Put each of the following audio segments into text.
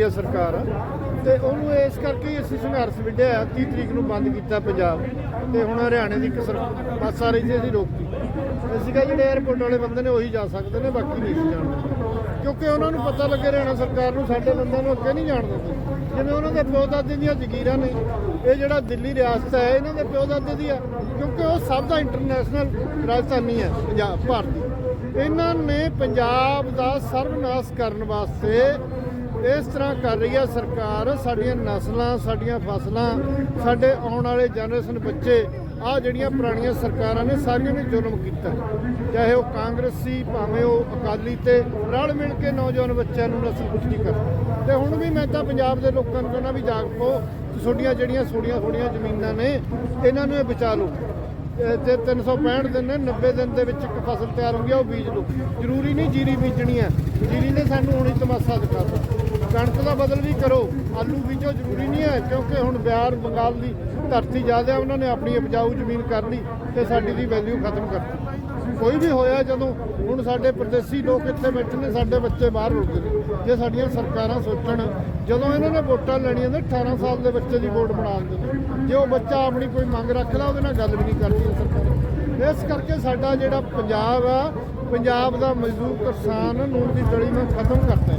ਇਹ ਸਰਕਾਰ ਆ। ਤੇ ਉਹਨੂੰ ਇਸ ਕਰਕੇ ਹੀ ਅਸੀਂ ਸੰਘਰਸ਼ ਵਿੱਢਿਆ 30 ਤਰੀਕ ਨੂੰ ਬੰਦ ਕੀਤਾ ਪੰਜਾਬ। ਤੇ ਹੁਣ ਹਰਿਆਣੇ ਦੀ ਇੱਕ ਸਰ- ਬੱਸ ਆ ਰਹੀ ਸੀ, ਅਸੀਂ ਰੋਕਤੀ। ਅਸੀਂ ਕਿਹਾ ਜਿਹੜੇ 에어ਪੋਰਟ ਵਾਲੇ ਬੰਦੇ ਨੇ ਉਹੀ ਜਾ ਸਕਦੇ ਨੇ, ਬਾਕੀ ਨਹੀਂ ਸੀ ਜਾਣਦੇ ਕਿਉਂਕਿ ਉਹਨਾਂ ਨੂੰ ਪਤਾ ਲੱਗੇ ਹਰਿਆਣਾ ਸਰਕਾਰ ਨੂੰ ਸਾਡੇ ਬੰਦਿਆਂ ਨੂੰ ਅੱਗੇ ਨਹੀਂ ਜਾਣ ਦਿੰਦੇ। ਜਿਵੇਂ ਉਹਨਾਂ ਦੇ ਪਿਓ ਦਾਦੇ ਦੀਆਂ ਜ਼ਗੀਰਾਂ ਨੇ, ਇਹ ਜਿਹੜਾ ਦਿੱਲੀ ਰਿਆਸਤ ਹੈ, ਇਹਨਾਂ ਦੇ ਪਿਓ ਦਾਦੇ ਦੀ ਆ। ਕਿਉਂਕਿ ਉਹ ਸਭ ਦਾ ਇੰਟਰਨੈਸ਼ਨਲ ਰਾਜਧਾਨੀ ਹੈ, ਪੰਜਾਬ, ਭਾਰਤ ਦੀ। ਇਹਨਾਂ ਨੇ ਪੰਜਾਬ ਦਾ ਸਰਵਨਾਸ਼ ਕਰਨ ਵਾਸਤੇ ਇਸ ਤਰ੍ਹਾਂ ਕਰ ਰਹੀ ਹੈ ਸਰਕਾਰ, ਸਾਡੀਆਂ ਨਸਲਾਂ, ਸਾਡੀਆਂ ਫਸਲਾਂ, ਸਾਡੇ ਆਉਣ ਵਾਲੇ ਜਨਰੇਸ਼ਨ ਬੱਚੇ ਆ ਜਿਹੜੀਆਂ ਪੁਰਾਣੀਆਂ ਸਰਕਾਰਾਂ ਨੇ ਸਾਰੀਆਂ ਨੇ ਜ਼ੁਲਮ ਕੀਤਾ। ਚਾਹੇ ਉਹ ਕਾਂਗਰਸੀ ਭਾਵੇਂ ਉਹ ਅਕਾਲੀ ਤੇ, ਰਲ ਮਿਲ ਕੇ ਨੌਜਵਾਨ ਬੱਚਿਆਂ ਨੂੰ ਨਸਲ ਕੁਸ਼ਤੀ ਕਰ ਤੇ ਹੁਣ ਵੀ ਮੈਂ ਤਾਂ ਪੰਜਾਬ ਦੇ ਲੋਕਾਂ ਨੂੰ ਕਹਿੰਦਾ ਵੀ ਜਾਗ ਪੋ ਤੁਹਾਡੀਆਂ ਜਿਹੜੀਆਂ ਥੋੜੀਆਂ ਥੋੜੀਆਂ ਜ਼ਮੀਨਾਂ ਨੇ, ਇਹਨਾਂ ਨੂੰ ਇਹ ਬਚਾ ਲਓ। ਤੇ 365 ਦਿਨ ਨੇ 90 ਦਿਨ ਦੇ ਵਿੱਚ ਇੱਕ ਫਸਲ ਤਿਆਰ ਹੁੰਦੀ ਆ, ਉਹ ਬੀਜ ਲਓ। ਜ਼ਰੂਰੀ ਨਹੀਂ ਜੀਰੀ ਬੀਜਣੀ ਹੈ ਜੀਰੀ ਨੇ ਸਾਨੂੰ ਹੁਣੀ ਤਮਾਸ਼ਾ ਦਿਖਾਤਾ। ਕਣਕ ਦਾ ਬਦਲ ਵੀ ਕਰੋ, ਆਲੂ ਬੀਜੋ, ਜ਼ਰੂਰੀ ਨਹੀਂ ਹੈ ਕਿਉਂਕਿ ਹੁਣ ਬਿਹਾਰ, ਬੰਗਾਲ ਦੀ ਧਰਤੀ ਜ਼ਿਆਦਾ ਉਹਨਾਂ ਨੇ ਆਪਣੀ ਉਪਜਾਊ ਜ਼ਮੀਨ ਕਰ ਲਈ ਤੇ ਸਾਡੀ ਦੀ ਵੈਲਿਊ ਖਤਮ ਕਰਤੀ ਕੋਈ ਵੀ ਹੋਇਆ ਜਦੋਂ ਹੁਣ ਸਾਡੇ ਪ੍ਰਦੇਸੀ ਲੋਕ ਇੱਥੇ ਬੈਠੇ ਨੇ, ਸਾਡੇ ਬੱਚੇ ਬਾਹਰ ਰੁਕਦੇ ਨੇ। ਜੇ ਸਾਡੀਆਂ ਸਰਕਾਰਾਂ ਸੋਚਣ, ਜਦੋਂ ਇਹਨਾਂ ਨੇ ਵੋਟਾਂ ਲੈਣੀਆਂ ਨੇ 18 ਸਾਲ ਦੇ ਬੱਚੇ ਦੀ ਵੋਟ ਬਣਾ ਦਿੰਦੇ ਨੇ। ਜੇ ਉਹ ਬੱਚਾ ਆਪਣੀ ਕੋਈ ਮੰਗ ਰੱਖਦਾ, ਉਹਦੇ ਨਾਲ ਗੱਲ ਵੀ ਨਹੀਂ ਕਰਦੀ ਸਰਕਾਰ। ਇਸ ਕਰਕੇ ਸਾਡਾ ਜਿਹੜਾ ਪੰਜਾਬ ਆ, ਪੰਜਾਬ ਦਾ ਮਜ਼ਦੂਰ ਕਿਸਾਨ ਨੂਨ ਦੀ ਗਲੀ ਨੂੰ ਖਤਮ ਕਰਤਾ ਹੈ।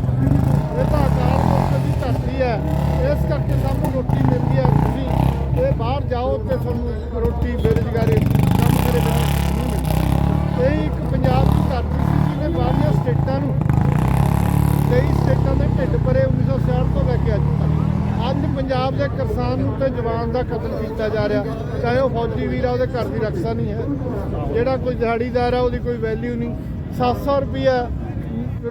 ਇਹ ਤਾਂ ਅਕਾਲ ਪੁਰਖ ਦੀ ਧਰਤੀ ਹੈ। ਇਸ ਕਰਕੇ ਸਾਨੂੰ ਰੋਟੀ ਮਿਲਦੀ ਹੈ, ਤੁਸੀਂ ਇਹ ਬਾਹਰ ਜਾਓ ਤੇ ਤੁਹਾਨੂੰ ਰੋਟੀ ਬੇਰੁਜ਼ਗਾਰੀ ਕੰਮ ਕਰੇ ਬਿਨਾਂ ਨਹੀਂ ਮਿਲਦੀ ਇਹ ਇੱਕ ਪੰਜਾਬ ਦੀ ਧਰਤੀ ਸੀ ਜਿਹਨੇ ਬਾਹਰਲੀਆਂ ਸਟੇਟਾਂ ਨੂੰ ਕਈ ਸਟੇਟਾਂ ਦੇ ਢਿੱਡ ਭਰੇ 1960 ਤੋਂ ਲੈ ਕੇ ਅੱਜ ਤੱਕ ਅੱਜ ਪੰਜਾਬ ਦੇ ਕਿਸਾਨ ਨੂੰ ਤੇ ਜਵਾਨ ਦਾ ਕਤਲ ਕੀਤਾ ਜਾ ਰਿਹਾ। ਚਾਹੇ ਉਹ ਫੌਜੀ ਵੀਰ ਆ ਉਹਦੇ ਘਰ ਦੀ ਰੱਖਿਆ ਨਹੀਂ ਹੈ। ਜਿਹੜਾ ਕੋਈ ਦਿਹਾੜੀਦਾਰ ਆ ਉਹਦੀ ਕੋਈ ਵੈਲਿਊ ਨਹੀਂ। 700 ਰੁਪਿਆ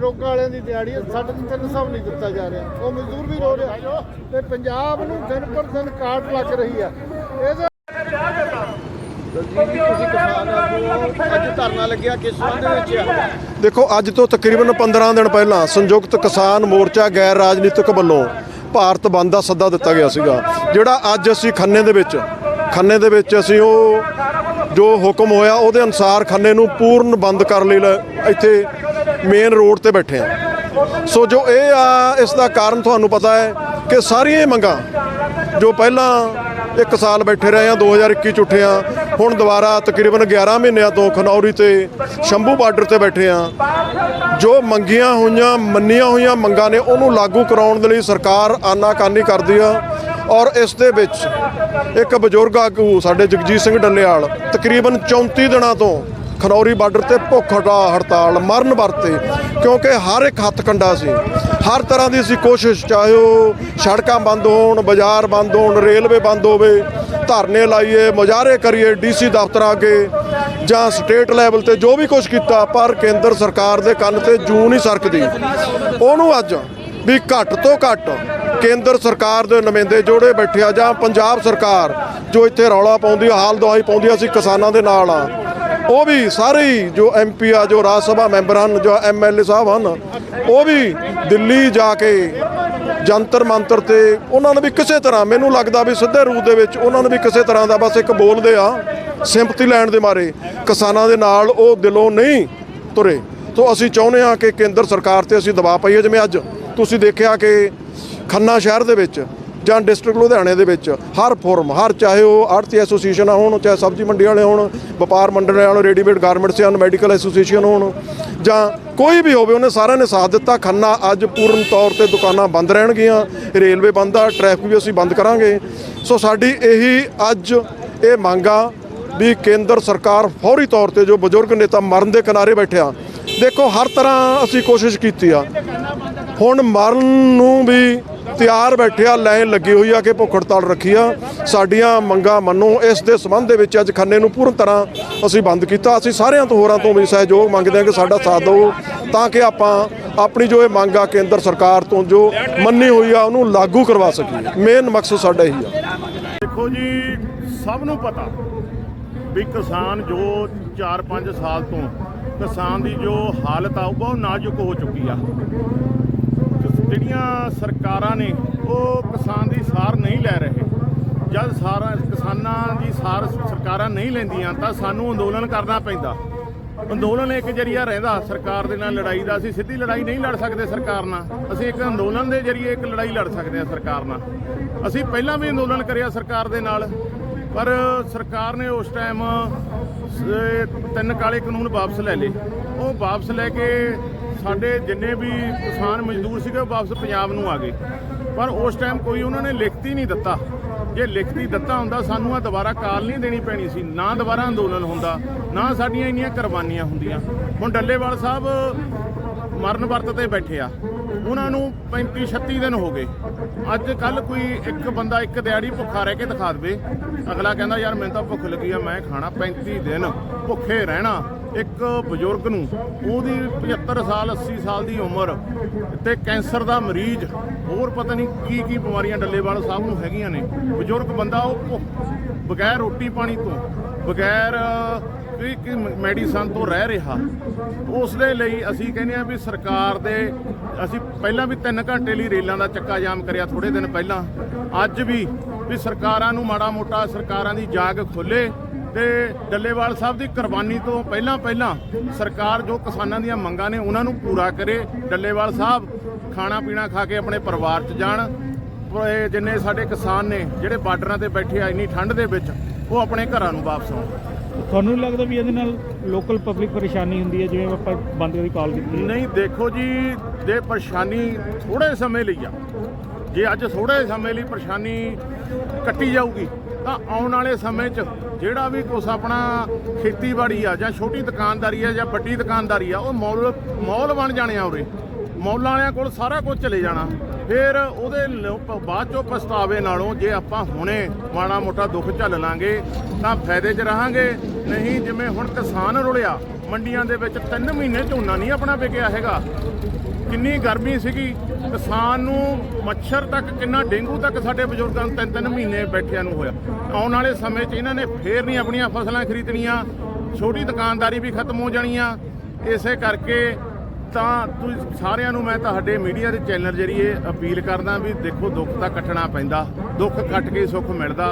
ਰੋਗਾਂ ਵਾਲਿਆਂ ਦੀ ਦਿਹਾੜੀ ਹੈ, ਸਾਡੇ ਨੂੰ 300 ਨਹੀਂ ਦਿੱਤਾ ਜਾ ਰਿਹਾ। ਉਹ ਮਜ਼ਦੂਰ ਵੀ ਰੋ ਰਿਹਾ ਤੇ ਪੰਜਾਬ ਨੂੰ ਦਿਨ ਪਰ ਦਿਨ ਕਾਟ ਲੱਗ ਰਹੀ ਆ ਇਹਦੇ ਤੁਸੀਂ ਕਿਸਾਨ ਅੱਜ ਧਰਨਾ ਲੱਗਿਆ ਕਿਸ ਸੰਬੰਧ ਵਿੱਚ ਆ? ਦੇਖੋ ਅੱਜ ਤੋਂ ਤਕਰੀਬਨ 15 ਦਿਨ ਪਹਿਲਾਂ ਸੰਯੁਕਤ ਕਿਸਾਨ ਮੋਰਚਾ ਗੈਰ ਰਾਜਨੀਤਿਕ ਵੱਲੋਂ ਭਾਰਤ ਬੰਦ ਦਾ ਸੱਦਾ ਦਿੱਤਾ ਗਿਆ ਸੀਗਾ। ਜਿਹੜਾ ਅੱਜ ਅਸੀਂ ਖੰਨੇ ਦੇ ਵਿੱਚ, ਖੰਨੇ ਦੇ ਵਿੱਚ ਅਸੀਂ ਉਹ ਜੋ ਹੁਕਮ ਹੋਇਆ, ਉਹਦੇ ਅਨੁਸਾਰ ਖੰਨੇ ਨੂੰ ਪੂਰਨ ਬੰਦ ਕਰਨ ਲਈ ਲ- ਇੱਥੇ ਮੇਨ ਰੋਡ ਤੇ ਬੈਠੇ ਆ ਸੋ ਜੋ ਇਹ ਆ, ਇਸ ਦਾ ਕਾਰਨ ਤੁਹਾਨੂੰ ਪਤਾ ਹੈ ਕਿ ਸਾਰੀਆਂ ਮੰਗਾਂ ਜੋ ਪਹਿਲਾਂ ਇੱਕ ਸਾਲ ਬੈਠੇ ਰਹੇ ਆ 2021 ਚ ਉੱਠੇ ਆ, ਹੁਣ ਦੁਬਾਰਾ ਤਕਰੀਬਨ 11 ਮਹੀਨਿਆਂ ਤੋਂ ਖਨੌਰੀ ਤੇ ਸ਼ੰਭੂ ਬਾਰਡਰ ਤੇ ਬੈਠੇ ਆ। ਜੋ ਮੰਗੀਆਂ ਹੋਈਆਂ, ਮੰਨੀਆਂ ਹੋਈਆਂ ਮੰਗਾਂ ਨੇ, ਉਹਨੂੰ ਲਾਗੂ ਕਰਾਉਣ ਦੇ ਲਈ ਸਰਕਾਰ ਆਨਾਕਾਨੀ ਕਰਦੀ ਆ ਔਰ ਇਸ ਦੇ ਵਿੱਚ ਇੱਕ ਬਜ਼ੁਰਗ ਆਗੂ ਸਾਡੇ ਜਗਜੀਤ ਸਿੰਘ ਡੱਲੇਵਾਲ ਤਕਰੀਬਨ 34 ਦਿਨਾਂ ਤੋਂ ਖਨੌਰੀ ਬਾਰਡਰ ਤੇ ਭੁੱਖ ਹਟਾ- ਹੜਤਾਲ ਮਰਨ ਵਰਤੇ, ਕਿਉਂਕਿ ਹਰ ਇੱਕ ਹੱਥ ਕੰਡਾ ਸੀ। ਹਰ ਤਰ੍ਹਾਂ ਦੀ ਸੀ ਕੋਸ਼ਿਸ਼, ਚਾਹੇ ਉਹ ਸੜਕਾਂ ਬੰਦ ਹੋਣ, ਬਾਜ਼ਾਰ ਬੰਦ ਹੋਣ, ਰੇਲਵੇ ਬੰਦ ਹੋਵੇ, ਧਰਨੇ ਲਾਈਏ, ਮੁਜ਼ਾਹਰੇ ਕਰੀਏ ਡੀਸੀ ਦਫ਼ਤਰਾਂ ਅੱਗੇ ਜਾਂ ਸਟੇਟ ਲੈਵਲ ਤੇ ਜੋ ਵੀ ਕੁਝ ਕੀਤਾ, ਪਰ ਕੇਂਦਰ ਸਰਕਾਰ ਦੇ ਕੰਨ ਤੇ ਜੂ ਨਹੀਂ ਸਰਕਦੀ। ਉਹਨੂੰ ਅੱਜ ਵੀ ਘੱਟ ਤੋਂ ਘੱਟ ਕੇਂਦਰ ਸਰਕਾਰ ਦੇ ਨੁਮਾਇੰਦੇ ਜੋੜੇ ਬੈਠੇ ਆ ਜਾਂ ਪੰਜਾਬ ਸਰਕਾਰ ਜੋ ਇੱਥੇ ਰੌਲਾ ਪਾਉਂਦੀ ਹਾਲ ਦਵਾਈ ਪਾਉਂਦੀ ਆ, ਅਸੀਂ ਕਿਸਾਨਾਂ ਦੇ ਨਾਲ ਆ। ਉਹ ਵੀ ਸਾਰੇ ਹੀ ਜੋ ਐਮਪੀ ਆ, ਜੋ ਰਾਜ ਸਭਾ ਮੈਂਬਰ ਹਨ, ਜੋ ਐਮਐਲਏ ਸਾਹਿਬ ਹਨ, ਉਹ ਵੀ ਦਿੱਲੀ ਜਾ ਕੇ ਜੰਤਰ ਮੰਤਰ ਤੇ ਉਹਨਾਂ ਨੇ ਵੀ ਕਿਸੇ ਤਰ੍ਹਾਂ, ਮੈਨੂੰ ਲੱਗਦਾ ਵੀ ਸਿੱਧੇ ਰੂਪ ਦੇ ਵਿੱਚ ਉਹਨਾਂ ਨੇ ਵੀ ਕਿਸੇ ਤਰ੍ਹਾਂ ਦਾ ਬਸ ਇੱਕ ਬੋਲਦੇ ਆ, ਸਿੰਪਥੀ ਲੈਣ ਦੇ ਮਾਰੇ, ਕਿਸਾਨਾਂ ਦੇ ਨਾਲ ਉਹ ਦਿਲੋਂ ਨਹੀਂ ਤੁਰੇ। ਤੋਂ ਅਸੀਂ ਚਾਹੁੰਦੇ ਹਾਂ ਕਿ ਕੇਂਦਰ ਸਰਕਾਰ ਤੇ ਅਸੀਂ ਦਬਾਅ ਪਾਈਏ, ਜਿਵੇਂ ਅੱਜ ਤੁਸੀਂ ਦੇਖਿਆ ਕਿ ਖੰਨਾ ਸ਼ਹਿਰ ਦੇ ਵਿੱਚ ਜਾਂ ਡਿਸਟ੍ਰਿਕਟ ਲੁਧਿਆਣੇ ਦੇ ਵਿੱਚ ਹਰ ਫੋਰਮ, ਹਰ ਚਾਹੇ ਉਹ ਆੜਤੀ ਐਸੋਸੀਏਸ਼ਨ ਹੋਣ, ਚਾਹੇ ਸਬਜ਼ੀ ਮੰਡੀ ਵਾਲੇ ਹੋਣ, ਵਪਾਰ ਮੰਡਲ ਵਾਲੇ ਰੈਡੀਮੇਡ ਗਾਰਮੈਂਟਸ ਹਨ ਮੈਡੀਕਲ ਐਸੋਸੀਏਸ਼ਨ ਹੋਣ, ਜਾਂ ਕੋਈ ਵੀ ਹੋਵੇ, ਉਹਨੇ ਸਾਰਿਆਂ ਨੇ ਸਾਥ ਦਿੱਤਾ। ਖੰਨਾ ਅੱਜ ਪੂਰਨ ਤੌਰ ਤੇ ਦੁਕਾਨਾਂ ਬੰਦ ਰਹਿਣਗੀਆਂ, ਰੇਲਵੇ ਬੰਦ ਆ, ਟ੍ਰੈਫਿਕ ਵੀ ਅਸੀਂ ਬੰਦ ਕਰਾਂਗੇ। ਸੋ ਸਾਡੀ ਇਹੀ ਅੱਜ ਇਹ ਮੰਗਾ ਵੀ ਕੇਂਦਰ ਸਰਕਾਰ ਫੌਰੀ ਤੌਰ ਤੇ ਜੋ ਬਜ਼ੁਰਗ ਨੇਤਾ ਮਰਨ ਦੇ ਕਿਨਾਰੇ ਬੈਠਿਆ ਦੇਖੋ ਹਰ ਤਰ੍ਹਾਂ ਅਸੀਂ ਕੋਸ਼ਿਸ਼ ਕੀਤੀ ਆ। ਹੁਣ ਮਰਨ ਨੂੰ ਵੀ ਤਿਆਰ ਬੈਠਿਆ ਲਾਈਨ ਲੱਗੀ ਹੋਈ ਆ ਕਿ ਭੁੱਖ ਹੜਤਾਲ ਰੱਖੀ ਆ। ਸਾਡੀਆਂ ਮੰਗਾਂ ਮੰਨੋ, ਇਸ ਦੇ ਸੰਬੰਧ ਦੇ ਵਿੱਚ ਅੱਜ ਖੰਨੇ ਨੂੰ ਪੂਰਨ ਤਰ੍ਹਾਂ ਅਸੀਂ ਬੰਦ ਕੀਤਾ। ਅਸੀਂ ਸਾਰਿਆਂ ਤੋਂ ਹੋਰਾਂ ਤੋਂ ਵੀ ਸਹਿਯੋਗ ਮੰਗਦੇ ਹਾਂ ਕਿ ਸਾਡਾ ਸਾਥ ਦਿਓ, ਤਾਂ ਕਿ ਆਪਾਂ ਆਪਣੀ ਜੋ ਇਹ ਮੰਗ ਆ ਕੇਂਦਰ ਸਰਕਾਰ ਤੋਂ ਜੋ ਮੰਨੀ ਹੋਈ ਆ, ਉਹਨੂੰ ਲਾਗੂ ਕਰਵਾ ਸਕੀਏ। ਮੇਨ ਮਕਸਦ ਸਾਡਾ ਇਹੀ ਆ। ਦੇਖੋ ਜੀ, ਸਭ ਨੂੰ ਪਤਾ ਵੀ ਕਿਸਾਨ ਜੋ 4-5 ਸਾਲ ਤੋਂ ਕਿਸਾਨ ਦੀ ਜੋ ਹਾਲਤ ਆ, ਉਹ ਬਹੁਤ ਨਾਜ਼ੁਕ ਹੋ ਚੁੱਕੀ ਆ। ਸਰਕਾਰਾਂ ਨੇ ਉਹ ਕਿਸਾਨ ਦੀ ਸਾਰ ਨਹੀਂ ਲੈ ਰਹੇ। ਜਦ ਸਾਰਾ ਕਿਸਾਨਾਂ ਦੀ ਸਾਰ ਸਰਕਾਰਾਂ ਨਹੀਂ ਲੈਂਦੀਆਂ, ਤਾਂ ਸਾਨੂੰ ਅੰਦੋਲਨ ਕਰਨਾ ਪੈਂਦਾ। ਅੰਦੋਲਨ ਇੱਕ ਜਰੀਆ ਰਹਿੰਦਾ, ਸਰਕਾਰ ਦੇ ਨਾਲ ਲੜਾਈ ਦਾ। ਅਸੀਂ ਸਿੱਧੀ ਲੜਾਈ ਨਹੀਂ ਲੜ ਸਕਦੇ ਸਰਕਾਰ ਨਾਲ। ਅਸੀਂ ਇੱਕ ਅੰਦੋਲਨ ਦੇ ਜਰੀਏ ਇੱਕ ਲੜਾਈ ਲੜ ਸਕਦੇ ਹਾਂ ਸਰਕਾਰ ਨਾਲ। ਅਸੀਂ ਪਹਿਲਾਂ ਵੀ ਅੰਦੋਲਨ ਕਰਿਆ ਸਰਕਾਰ ਦੇ ਨਾਲ, ਪਰ ਸਰਕਾਰ ਨੇ ਉਸ ਟਾਈਮ ਤਿੰਨ ਕਾਲੇ ਕਾਨੂੰਨ ਵਾਪਸ ਲੈ ਲਏ। ਉਹ ਵਾਪਸ ਲੈ ਕੇ ਸਾਡੇ ਜਿੰਨੇ ਵੀ ਕਿਸਾਨ ਮਜ਼ਦੂਰ ਸੀਗੇ ਉਹ ਵਾਪਸ ਪੰਜਾਬ ਨੂੰ ਆ ਗਏ। ਪਰ ਉਸ ਟਾਈਮ ਕੋਈ ਉਹਨਾਂ ਨੇ ਲਿਖਤੀ ਨਹੀਂ ਦਿੱਤਾ। ਜੇ ਲਿਖਤੀ ਦਿੱਤਾ ਹੁੰਦਾ, ਸਾਨੂੰ ਆ ਦੁਬਾਰਾ ਕਾਲ ਨਹੀਂ ਦੇਣੀ ਪੈਣੀ ਸੀ। ਨਾ ਦੁਬਾਰਾ ਅੰਦੋਲਨ ਹੁੰਦਾ, ਨਾ ਸਾਡੀਆਂ ਇੰਨੀਆਂ ਕੁਰਬਾਨੀਆਂ ਹੁੰਦੀਆਂ। ਹੁਣ ਡੱਲੇਵਾਲ ਸਾਹਿਬ ਮਰਨ ਵਰਤ ਤੇ ਬੈਠੇ ਆ। ਉਹਨਾਂ ਨੂੰ 35 36 ਦਿਨ ਹੋ ਗਏ। ਅੱਜ ਕੱਲ ਕੋਈ ਇੱਕ ਬੰਦਾ ਇੱਕ ਦਿਹਾੜੀ ਭੁੱਖਾ ਰਹਿ ਕੇ ਦਿਖਾ ਦੇਵੇ। ਅਗਲਾ ਕਹਿੰਦਾ, ਯਾਰ, ਮੈਨੂੰ ਤਾਂ ਭੁੱਖ ਲੱਗੀ ਆ, ਮੈਂ ਖਾਣਾ 35 ਦਿਨ ਭੁੱਖੇ ਰਹਿਣਾ। ਇੱਕ ਬਜ਼ੁਰਗ ਨੂੰ, ਉਹਦੀ 75 ਸਾਲ 80 ਸਾਲ ਦੀ ਉਮਰ ਤੇ ਕੈਂਸਰ ਦਾ ਮਰੀਜ਼, ਹੋਰ ਪਤਾ ਨਹੀਂ ਕੀ ਕੀ ਬਿਮਾਰੀਆਂ ਡੱਲੇਵਾਲ ਸਾਹਿਬ ਨੂੰ ਹੈਗੀਆਂ ਨੇ। ਬਜ਼ੁਰਗ ਬੰਦਾ ਉਹ ਭੁੱਖ- ਬਗੈਰ ਰੋਟੀ ਪਾਣੀ ਤੋਂ, ਬਗੈਰ ਵੀ ਇੱਕ ਮੈਡੀਸਨ ਤੋਂ ਰਹਿ ਰਿਹਾ। ਉਸ ਦੇ ਲਈ ਅਸੀਂ ਕਹਿੰਦੇ ਆ ਵੀ ਸਰਕਾਰ ਦੇ ਅਸੀਂ ਪਹਿਲਾਂ ਵੀ 3 ਘੰਟੇ ਲਈ ਰੇਲਾਂ ਦਾ ਚੱਕਾ ਜਾਮ ਕਰਿਆ ਥੋੜੇ ਦਿਨ ਪਹਿਲਾਂ। ਅੱਜ ਵੀ ਵੀ ਸਰਕਾਰਾਂ ਨੂੰ ਮਾੜਾ ਮੋਟਾ ਸਰਕਾਰਾਂ ਦੀ ਜਾਗ ਖੋਲੇ ਤੇ ਡੱਲੇਵਾਲ ਸਾਹਿਬ ਦੀ ਕੁਰਬਾਨੀ ਤੋਂ ਪਹਿਲਾਂ ਪਹਿਲਾਂ ਸਰਕਾਰ ਜੋ ਕਿਸਾਨਾਂ ਦੀਆਂ ਮੰਗਾਂ ਨੇ ਉਹਨਾਂ ਨੂੰ ਪੂਰਾ ਕਰੇ। ਡੱਲੇਵਾਲ ਸਾਹਿਬ ਖਾਣਾ ਪੀਣਾ ਖਾ ਕੇ ਆਪਣੇ ਪਰਿਵਾਰ 'ਚ ਜਾਣ। ਜਿੰਨੇ ਸਾਡੇ ਕਿਸਾਨ ਨੇ, ਜਿਹੜੇ ਬਾਰਡਰਾਂ ਤੇ ਬੈਠੇ ਆ ਇੰਨੀ ਠੰਡ ਦੇ ਵਿੱਚ, ਉਹ ਆਪਣੇ ਘਰਾਂ ਨੂੰ ਵਾਪਸ ਆਉਣ। ਤੁਹਾਨੂੰ ਨਹੀਂ ਲੱਗਦਾ ਵੀ ਇਹਦੇ ਨਾਲ ਲੋਕਲ ਪਬਲਿਕ ਪਰੇਸ਼ਾਨੀ ਹੁੰਦੀ ਹੈ, ਜਿਵੇਂ ਆਪਾਂ ਬੰਦ ਦੀ ਕਾਲ ਕੀਤੀ ਹੈ? ਨਹੀਂ, ਦੇਖੋ ਜੀ, ਜੇ ਪਰੇਸ਼ਾਨੀ ਥੋੜੇ ਸਮੇਂ ਲਈ ਆ, ਜੇ ਅੱਜ ਥੋੜੇ ਸਮੇਂ ਲਈ ਪਰੇਸ਼ਾਨੀ ਕੱਟੀ ਜਾਊਗੀ, ਤਾਂ ਆਉਣ ਵਾਲੇ ਸਮੇਂ 'ਚ ਜਿਹੜਾ ਵੀ ਕੁਛ ਆਪਣਾ ਖੇਤੀਬਾੜੀ ਆ ਜਾਂ ਛੋਟੀ ਦੁਕਾਨਦਾਰੀ ਆ ਜਾਂ ਵੱਡੀ ਦੁਕਾਨਦਾਰੀ ਆ, ਉਹ ਮੌਲ ਮੌਲ ਬਣ ਜਾਣੇ ਆ ਉਰੇ। ਮੌਲਾਂ ਵਾਲਿਆਂ ਕੋਲ ਸਾਰਾ ਕੁਝ ਚਲੇ ਜਾਣਾ। ਫਿਰ ਉਹਦੇ ਬਾਅਦ ਚੋਂ ਪਛਤਾਵੇ ਨਾਲੋਂ ਜੇ ਆਪਾਂ ਹੁਣੇ ਮਾੜਾ ਮੋਟਾ ਦੁੱਖ ਝੱਲ ਲਾਂਗੇ, ਤਾਂ ਫਾਇਦੇ 'ਚ ਰਹਾਂਗੇ। ਨਹੀਂ ਜਿਵੇਂ ਹੁਣ ਕਿਸਾਨ ਰੁਲਿਆ, ਮੰਡੀਆਂ ਦੇ ਵਿੱਚ 3 ਮਹੀਨੇ ਝੋਨਾ ਨਹੀਂ ਆਪਣਾ ਵਿਕਿਆ ਹੈਗਾ। ਕਿੰਨੀ ਗਰਮੀ ਸੀਗੀ, ਕਿਸਾਨ ਨੂੰ ਮੱਛਰ ਤੱਕ ਕਿੰਨਾ ਡੇਂਗੂ ਤੱਕ ਸਾਡੇ ਬਜ਼ੁਰਗਾਂ ਨੂੰ ਤਿੰਨ ਤਿੰਨ ਮਹੀਨੇ ਬੈਠਿਆਂ ਨੂੰ ਹੋਇਆ। ਆਉਣ ਵਾਲੇ ਸਮੇਂ 'ਚ ਇਹਨਾਂ ਨੇ ਫੇਰ ਨਹੀਂ ਆਪਣੀਆਂ ਫਸਲਾਂ ਖਰੀਦਣੀਆਂ, ਛੋਟੀ ਦੁਕਾਨਦਾਰੀ ਵੀ ਖਤਮ ਹੋ ਜਾਣੀਆਂ। ਇਸੇ ਕਰਕੇ ਤਾਂ ਤੁਸੀਂ ਸਾਰਿਆਂ ਨੂੰ ਮੈਂ ਤੁਹਾਡੇ ਮੀਡੀਆ ਦੇ ਚੈਨਲ ਜਰੀਏ ਅਪੀਲ ਕਰਦਾ ਵੀ ਦੇਖੋ ਦੁੱਖ ਤਾਂ ਕੱਟਣਾ ਪੈਂਦਾ ਦੁੱਖ ਕੱਟ ਕੇ ਸੁੱਖ ਮਿਲਦਾ।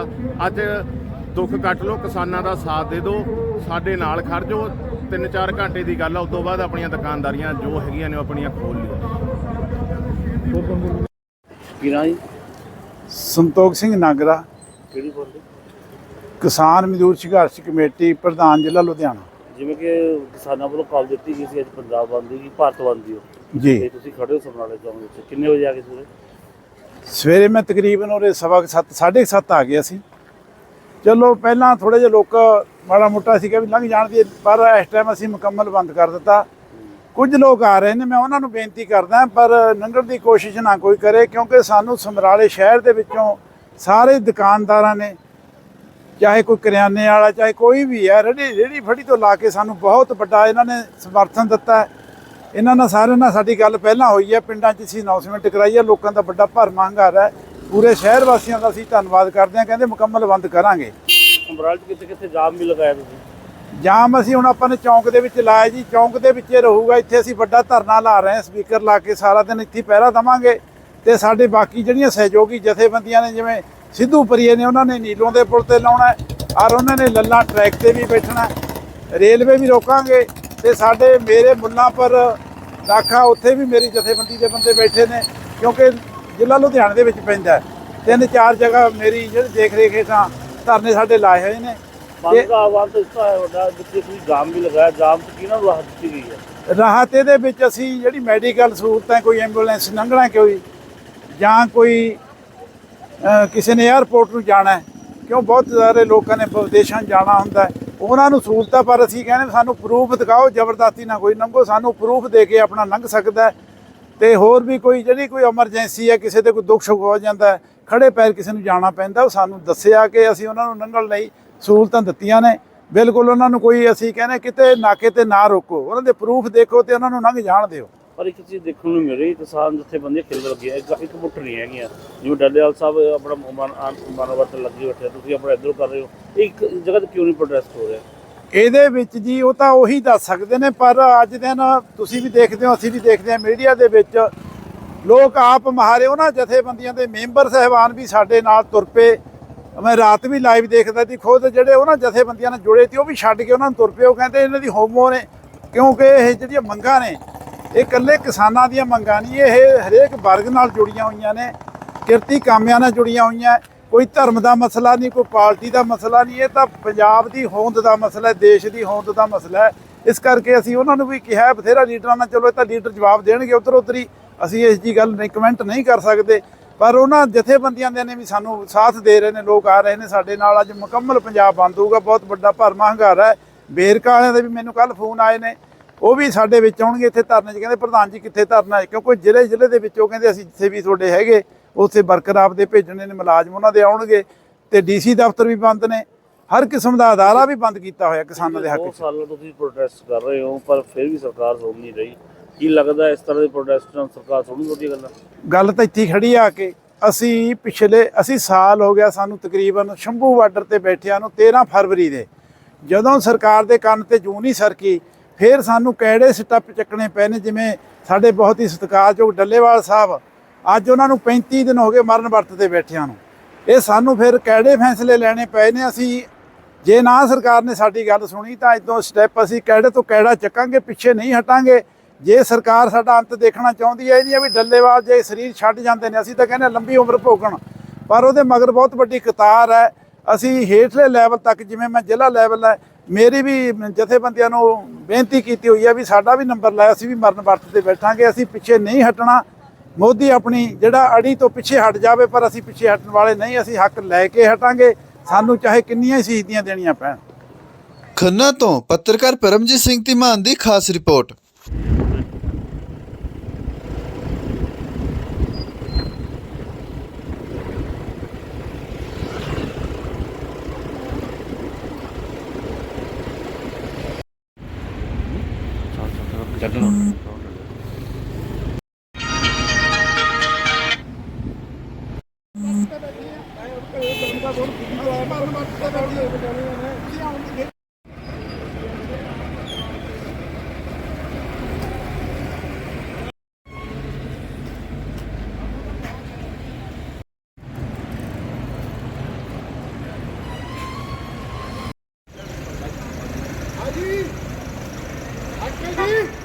ਅੱਜ ਦੁੱਖ ਕੱਟ ਲਓ ਕਿਸਾਨਾਂ ਦਾ ਸਾਥ ਦੇ ਦਿਓ ਸਾਡੇ ਨਾਲ ਖੜ ਜਾਓ। ਤਿੰਨ ਚਾਰ ਘੰਟੇ ਦੀ ਗੱਲ ਆ ਉਸ ਤੋਂ ਬਾਅਦ ਆਪਣੀਆਂ ਦੁਕਾਨਦਾਰੀਆਂ ਜੋ ਹੈਗੀਆਂ ਨੇ ਉਹ ਆਪਣੀਆਂ ਖੋਲ ਲਿਓ। ਹੋਰ ਬੰਦੇ ਕੀ ਨਾਂ ਜੀ? ਸੰਤੋਖ ਸਿੰਘ ਨਾਗਰਾ। ਕਿਹੜੀ ਬੋਲਦੇ ਕਿਸਾਨ ਮਜ਼ਦੂਰ ਸੰਘਰਸ਼ ਕਮੇਟੀ ਪ੍ਰਧਾਨ ਜ਼ਿਲ੍ਹਾ ਲੁਧਿਆਣਾ। ਜਿਵੇਂ ਕਿ ਕਿਸਾਨਾਂ ਵੱਲੋਂ ਕਾਲ ਦਿੱਤੀ ਗਈ ਸੀ ਅੱਜ ਪੰਜਾਬ ਬੰਦ ਦੀ ਭਾਰਤ ਬੰਦ ਦੀ ਤੇ ਜੀ। ਤੁਸੀਂ ਖੜੇ ਹੋ ਸਮਰਾਲੇ ਚੌਂਕ ਵਿੱਚ। ਕਿੰਨੇ ਵਜੇ ਆ ਗਏ ਸਵੇਰੇ? ਸਵੇਰੇ ਮੈਂ ਤਕਰੀਬਨ ਉਹਦੇ ਸਵਾ ਕੁ ਸੱਤ ਸਾਢੇ ਕੁ ਸੱਤ ਆ ਗਿਆ ਸੀ। ਚਲੋ ਪਹਿਲਾਂ ਥੋੜੇ ਜਿਹੇ ਲੋਕ ਮਾੜਾ ਮੋਟਾ ਸੀਗਾ ਵੀ ਲੰਘ ਜਾਣ ਦੀ ਪਰ ਇਸ ਟਾਈਮ ਅਸੀਂ ਮੁਕੰਮਲ ਬੰਦ ਕਰ ਦਿੱਤਾ। ਕੁਝ ਲੋਕ ਆ ਰਹੇ ਨੇ ਮੈਂ ਉਹਨਾਂ ਨੂੰ ਬੇਨਤੀ ਕਰਦਾ ਪਰ ਲੰਘਣ ਦੀ ਕੋਸ਼ਿਸ਼ ਨਾ ਕੋਈ ਕਰੇ ਕਿਉਂਕਿ ਸਾਨੂੰ ਸਮਰਾਲੇ ਸ਼ਹਿਰ ਦੇ ਵਿੱਚੋਂ ਸਾਰੇ ਦੁਕਾਨਦਾਰਾਂ ਨੇ ਚਾਹੇ ਕੋਈ ਕਰਿਆਨੇ ਵਾਲਾ ਚਾਹੇ ਕੋਈ ਵੀ ਹੈ ਰੇੜੀ ਰੇੜੀ ਫੜੀ ਤੋਂ ਲਾ ਕੇ ਸਾਨੂੰ ਬਹੁਤ ਵੱਡਾ ਇਹਨਾਂ ਨੇ ਸਮਰਥਨ ਦਿੱਤਾ ਹੈ। ਇਹਨਾਂ ਨਾਲ ਸਾਰਿਆਂ ਨਾਲ ਸਾਡੀ ਗੱਲ ਪਹਿਲਾਂ ਹੋਈ ਹੈ ਪਿੰਡਾਂ 'ਚ ਅਸੀਂ ਅਨਾਉਂਸਮੈਂਟ ਕਰਾਈ ਹੈ ਲੋਕਾਂ ਦਾ ਵੱਡਾ ਭਰਮਾ ਹੰਗਾਰਾ ਹੈ। ਪੂਰੇ ਸ਼ਹਿਰ ਵਾਸੀਆਂ ਦਾ ਅਸੀਂ ਧੰਨਵਾਦ ਕਰਦੇ ਹਾਂ ਕਹਿੰਦੇ ਮੁਕੰਮਲ ਬੰਦ ਕਰਾਂਗੇ। ਸਮਰਾਲੇ 'ਚ ਕਿੱਥੇ ਕਿੱਥੇ ਜਾਮ ਵੀ ਲਗਾਇਆ ਤੁਸੀਂ? ਜਾਮ ਅਸੀਂ ਹੁਣ ਆਪਾਂ ਨੇ ਚੌਂਕ ਦੇ ਵਿੱਚ ਲਾਇਆ ਜੀ ਚੌਂਕ ਦੇ ਵਿੱਚ ਰਹੂਗਾ ਇੱਥੇ ਅਸੀਂ ਵੱਡਾ ਧਰਨਾ ਲਾ ਰਹੇ ਹਾਂ ਸਪੀਕਰ ਲਾ ਕੇ ਸਾਰਾ ਦਿਨ ਇੱਥੇ ਪਹਿਰਾ ਦਵਾਂਗੇ। ਤੇ ਸਾਡੇ ਬਾਕੀ ਜਿਹੜੀਆਂ ਸਹਿਯੋਗੀ ਜਥੇਬੰਦੀਆਂ ਨੇ ਜਿਵੇਂ ਸਿੱਧੂ ਪਰੀਏ ਨੇ ਉਹਨਾਂ ਨੇ ਨੀਲੋਂ ਦੇ ਪੁਲ ਤੇ ਲਾਉਣਾ ਔਰ ਉਹਨਾਂ ਨੇ ਲੱਲਾ ਟਰੈਕ ਤੇ ਵੀ ਬੈਠਣਾ ਹੈ। ਰੇਲਵੇ ਵੀ ਰੋਕਾਂਗੇ ਤੇ ਸਾਡੇ ਮੇਰੇ ਮੁੱਲਾਂ ਪਰ ਦਾਖਾ ਉੱਥੇ ਵੀ ਮੇਰੀ ਜਥੇਬੰਦੀ ਦੇ ਬੰਦੇ ਬੈਠੇ ਨੇ ਕਿਉਂਕਿ ਜ਼ਿਲ੍ਹਾ ਲੁਧਿਆਣੇ ਦੇ ਵਿੱਚ ਪੈਂਦਾ। ਤਿੰਨ ਚਾਰ ਜਗ੍ਹਾ ਮੇਰੀ ਜਿਹੜੀ ਦੇਖ ਰੇਖ ਹੇਠਾਂ ਧਰਨੇ ਸਾਡੇ ਲਾਏ ਹੋਏ ਨੇ ਦਾ ਆਹਵਾਨ ਤਾਂ ਇਸ ਤਰ੍ਹਾਂ ਹੈ ਵੱਡਾ ਜਿੱਥੇ ਤੁਸੀਂ ਜਾਮ ਵੀ ਲਗਾਇਆ ਜਾਮ ਤੋਂ ਕਿਹਨਾਂ ਨੂੰ ਰਾਹਤ ਦਿੱਤੀ ਗਈ ਹੈ ਰਾਹਤ ਇਹਦੇ ਵਿੱਚ ਅਸੀਂ ਜਿਹੜੀ ਮੈਡੀਕਲ ਸਹੂਲਤਾਂ ਕੋਈ ਐਂਬੂਲੈਂਸ ਲੰਘਣਾ ਕੋਈ ਜਾਂ ਕੋਈ ਕਿਸੇ ਨੇ 에ਅਰਪੋਰਟ ਨੂੰ ਜਾਣਾ ਕਿਉਂ? ਬਹੁਤ ਸਾਰੇ ਲੋਕਾਂ ਨੇ ਵਿਦੇਸ਼ਾਂ ਜਾਣਾ ਹੁੰਦਾ ਉਹਨਾਂ ਨੂੰ ਸਹੂਲਤਾਂ ਪਰ ਅਸੀਂ ਕਹਿੰਦੇ ਸਾਨੂੰ ਪ੍ਰੂਫ ਦਿਖਾਓ ਜ਼ਬਰਦਸਤੀ ਨਾ ਕੋਈ ਲੰਘੋ ਸਾਨੂੰ ਪ੍ਰੂਫ ਦੇ ਕੇ ਆਪਣਾ ਲੰਘ ਸਕਦਾ ਹੈ। ਤੇ ਹੋਰ ਵੀ ਕੋਈ ਜਿਹੜੀ ਕੋਈ ਐਮਰਜੈਂਸੀ ਹੈ ਕਿਸੇ 'ਤੇ ਕੋਈ ਦੁੱਖ ਸੁੱਖ ਹੋ ਜਾਂਦਾ ਹੈ, ਖੜੇ ਪੈਰ ਕਿਸੇ ਨੂੰ ਜਾਣਾ ਪੈਂਦਾ ਉਹ ਸਾਨੂੰ ਦੱਸਿਆ ਕਿ ਅਸੀਂ ਉਹਨਾਂ ਨੂੰ ਲੰਘਣ ਲਈ ਸਹੂਲਤਾਂ ਦਿੱਤੀਆਂ ਨੇ। ਬਿਲਕੁਲ ਉਹਨਾਂ ਨੂੰ ਕੋਈ ਅਸੀਂ ਕਹਿੰਦੇ ਕਿਤੇ ਨਾਕੇ ਤੇ ਨਾ ਰੋਕੋ। ਉਹਨਾਂ ਦੇ ਪ੍ਰੂਫ ਦੇਖੋ ਤੇ ਉਹਨਾਂ ਨੂੰ ਲੰਘ ਜਾਣ ਦਿਓ। ਪਰ ਇੱਕ ਚੀਜ਼ ਦੇਖਣ ਨੂੰ ਮਿਲ ਰਹੀ ਕਿਸਾਨ ਜਥੇਬੰਦੀਆਂ ਖਿਲ ਲੱਗੀ ਇੱਕ ਇੱਕ ਮੁੱਠ ਨਹੀਂ ਹੈਗੀਆਂ। ਜਿਵੇਂ ਡੱਲੇਵਾਲ ਸਾਹਿਬ, ਆਪਣਾ ਮਾਨਵਤ ਲੱਗੀ ਬੈਠੇ ਤੁਸੀਂ ਆਪਣਾ ਇੱਧਰੋਂ ਕਰ ਰਹੇ ਹੋ। ਇੱਕ ਜਗ੍ਹਾ ਤੇ ਕਿਉਂ ਨਹੀਂ ਪ੍ਰੋਟੈਸਟ ਹੋ ਰਿਹਾ? ਇਹਦੇ ਵਿੱਚ ਜੀ ਉਹ ਤਾਂ ਉਹੀ ਦੱਸ ਸਕਦੇ ਨੇ, ਪਰ ਅੱਜ ਦਿਨ ਤੁਸੀਂ ਵੀ ਦੇਖਦੇ ਹੋ, ਅਸੀਂ ਵੀ ਦੇਖਦੇ ਹਾਂ ਮੀਡੀਆ ਦੇ ਵਿੱਚ। ਲੋਕ ਆਪ ਮਹਾਰੇ ਉਹਨਾਂ ਜਥੇਬੰਦੀਆਂ ਦੇ ਮੈਂਬਰ ਸਹਿਬਾਨ ਵੀ ਸਾਡੇ ਨਾਲ ਤੁਰ ਪਏ। ਮੈਂ ਰਾਤ ਵੀ ਲਾਈਵ ਦੇਖਦਾ ਸੀ, ਖੁਦ ਜਿਹੜੇ ਉਹਨਾਂ ਜਥੇਬੰਦੀਆਂ ਨਾਲ ਜੁੜੇ ਸੀ, ਉਹ ਵੀ ਛੱਡ ਕੇ ਉਹਨਾਂ ਨੂੰ ਤੁਰ ਪਏ। ਉਹ ਕਹਿੰਦੇ ਇਹਨਾਂ ਦੀ ਹੋਮੋ ਨੇ, ਕਿਉਂਕਿ ਇਹ ਜਿਹੜੀਆਂ ਮੰਗਾਂ ਨੇ ਇਹ ਇਕੱਲੇ ਕਿਸਾਨਾਂ ਦੀਆਂ ਮੰਗਾਂ ਨਹੀਂ, ਇਹ ਹਰੇਕ ਵਰਗ ਨਾਲ ਜੁੜੀਆਂ ਹੋਈਆਂ ਨੇ, ਕਿਰਤੀ ਕਾਮਿਆਂ ਨਾਲ ਜੁੜੀਆਂ ਹੋਈਆਂ, ਕੋਈ ਧਰਮ ਦਾ ਮਸਲਾ ਨਹੀਂ, ਕੋਈ ਪਾਰਟੀ ਦਾ ਮਸਲਾ ਨਹੀਂ, ਇਹ ਤਾਂ ਪੰਜਾਬ ਦੀ ਹੋਂਦ ਦਾ ਮਸਲਾ ਹੈ, ਦੇਸ਼ ਦੀ ਹੋਂਦ ਦਾ ਮਸਲਾ ਹੈ। ਇਸ ਕਰਕੇ ਅਸੀਂ ਉਹਨਾਂ ਨੂੰ ਵੀ ਕਿਹਾ ਬਥੇਰਾ ਲੀਡਰਾਂ ਨਾਲ ਚਲੋ, ਇਹ ਤਾਂ ਲੀਡਰ ਜਵਾਬ ਦੇਣਗੇ, ਉਧਰ ਉਧਰ ਅਸੀਂ ਇਸ ਦੀ ਗੱਲ ਨਹੀਂ ਕਮੈਂਟ ਨਹੀਂ ਕਰ ਸਕਦੇ। ਪਰ ਉਹਨਾਂ ਜਥੇਬੰਦੀਆਂ ਦੇ ਨੇ ਵੀ ਸਾਨੂੰ ਸਾਥ ਦੇ ਰਹੇ ਨੇ, ਲੋਕ ਆ ਰਹੇ ਨੇ ਸਾਡੇ ਨਾਲ, ਅੱਜ ਮੁਕੰਮਲ ਪੰਜਾਬ ਬੰਦ ਹੋਊਗਾ, ਬਹੁਤ ਵੱਡਾ ਭਰਮਾ ਹੰਗਾਰਾ ਹੈ। ਬੇਰਕਾ ਵਾਲਿਆਂ ਦੇ ਵੀ ਮੈਨੂੰ ਕੱਲ ਫੋਨ ਆਏ ਨੇ ਉਹ ਵੀ ਸਾਡੇ ਵਿੱਚ ਆਉਣਗੇ ਇੱਥੇ ਧਰਨੇ 'ਚ ਕਹਿੰਦੇ ਪ੍ਰਧਾਨ ਜੀ ਕਿੱਥੇ ਧਰਨਾ ਹੈ? ਕਿਉਂਕਿ ਜ਼ਿਲ੍ਹੇ ਜ਼ਿਲ੍ਹੇ ਦੇ ਵਿੱਚ ਉਹ ਕਹਿੰਦੇ ਅਸੀਂ ਜਿੱਥੇ ਵੀ ਤੁਹਾਡੇ ਹੈਗੇ ਉੱਥੇ ਵਰਕਰ ਆਪਦੇ ਭੇਜਣੇ ਨੇ ਮੁਲਾਜ਼ਮ ਉਹਨਾਂ ਦੇ ਆਉਣਗੇ ਤੇ ਡੀਸੀ ਦਫ਼ਤਰ ਵੀ ਬੰਦ ਨੇ। ਹਰ ਕਿਸਮ ਦਾ ਅਦਾਰਾ ਵੀ ਬੰਦ ਕੀਤਾ ਹੋਇਆ ਕਿਸਾਨਾਂ ਦੇ ਹੱਕ 'ਚ। ਸਾਲਾਂ ਤੋਂ ਤੁਸੀਂ ਪ੍ਰੋਟੈਸਟ ਕਰ ਰਹੇ ਹੋ ਪਰ ਫਿਰ ਵੀ ਸਰਕਾਰ ਸੁਣ ਨਹੀਂ ਰਹੀ। ਕੀ ਲੱਗਦਾ ਇਸ ਤਰ੍ਹਾਂ ਦੇ ਪ੍ਰੋਟੈਸਟ ਨਾਲ ਸਰਕਾਰ ਸੁਣੂ ਤੁਹਾਡੀ ਗੱਲਾਂ? ਗੱਲ ਤਾਂ ਇੱਥੇ ਖੜੀ ਆ ਕੇ ਅਸੀਂ ਪਿਛਲੇ ਅਸੀਂ ਸਾਲ ਹੋ ਗਿਆ ਸਾਨੂੰ ਤਕਰੀਬਨ ਸ਼ੰਭੂ ਬਾਰਡਰ ਤੇ ਬੈਠਿਆਂ ਨੂੰ 13 ਫਰਵਰੀ ਦੇ ਜਦੋਂ ਸਰਕਾਰ ਦੇ ਕੰਨ ਤੇ ਜੂੰ ਨਹੀਂ ਸਰਕੀ ਫਿਰ ਸਾਨੂੰ ਕਿਹੜੇ ਸਟੈਪ ਚੱਕਣੇ ਪਏ ਨੇ? ਜਿਵੇਂ ਸਾਡੇ ਬਹੁਤ ਹੀ ਸਤਿਕਾਰਯੋਗ ਡੱਲੇਵਾਲ ਸਾਹਿਬ, ਅੱਜ ਉਹਨਾਂ ਨੂੰ 35 ਦਿਨ ਹੋ ਗਏ ਮਰਨ ਵਰਤ ਤੇ ਬੈਠਿਆਂ ਨੂੰ। ਇਹ ਸਾਨੂੰ ਫਿਰ ਕਿਹੜੇ ਫੈਸਲੇ ਲੈਣੇ ਪਏ ਨੇ? ਅਸੀਂ, ਜੇ ਨਾ ਸਰਕਾਰ ਨੇ ਸਾਡੀ ਗੱਲ ਸੁਣੀ ਤਾਂ ਇਦੋਂ ਸਟੈਪ ਅਸੀਂ ਕਿਹੜੇ ਤੋਂ ਕਿਹੜਾ ਚੱਕਾਂਗੇ, ਪਿੱਛੇ ਨਹੀਂ ਹਟਾਂਗੇ। ਜੇ ਸਰਕਾਰ ਸਾਡਾ ਅੰਤ ਦੇਖਣਾ ਚਾਹੁੰਦੀ ਹੈ, ਇਹ ਨਹੀਂ ਵੀ ਡੱਲੇਵਾਲ ਜੇ ਸਰੀਰ ਛੱਡ ਜਾਂਦੇ ਨੇ, ਅਸੀਂ ਤਾਂ ਕਹਿੰਦੇ ਲੰਬੀ ਉਮਰ ਭੋਗਣ। ਪਰ ਉਹਦੇ ਮਗਰ ਬਹੁਤ ਵੱਡੀ ਕਤਾਰ ਹੈ। ਅਸੀਂ ਹੇਠਲੇ ਲੈਵਲ ਤੱਕ, ਜਿਵੇਂ ਮੈਂ ਜ਼ਿਲ੍ਹਾ ਲੈਵਲ ਹੈ ਮੇਰੀ ਵੀ ਜਥੇਬੰਦੀਆਂ ਨੂੰ ਬੇਨਤੀ ਕੀਤੀ ਹੋਈ ਹੈ ਵੀ ਸਾਡਾ ਵੀ ਨੰਬਰ ਲਾਇਆ, ਅਸੀਂ ਵੀ ਮਰਨ ਵਰਤ ਤੇ ਬੈਠਾਂਗੇ, ਅਸੀਂ ਪਿੱਛੇ ਨਹੀਂ ਹਟਣਾ। ਮੋਦੀ ਆਪਣੀ ਜਿਹੜਾ ਅੜੀ ਤੋਂ ਪਿੱਛੇ ਹਟ ਜਾਵੇ, ਪਰ ਅਸੀਂ ਪਿੱਛੇ ਹਟਣ ਵਾਲੇ ਨਹੀਂ, ਅਸੀਂ ਹੱਕ ਲੈ ਕੇ ਹਟਾਂਗੇ। ਸਾਨੂੰ ਚਾਹੇ ਕਿੰਨੀਆਂ ਸ਼ਹੀਦੀਆਂ ਦੇਣੀਆਂ ਪੈਣ। ਖੰਨਾ ਤੋਂ ਪੱਤਰਕਾਰ ਪਰਮਜੀਤ ਸਿੰਘ ਧੀਮਾਨ ਦੀ ਖਾਸ ਰਿਪੋਰਟ। ਅਕਲ ਜੀ।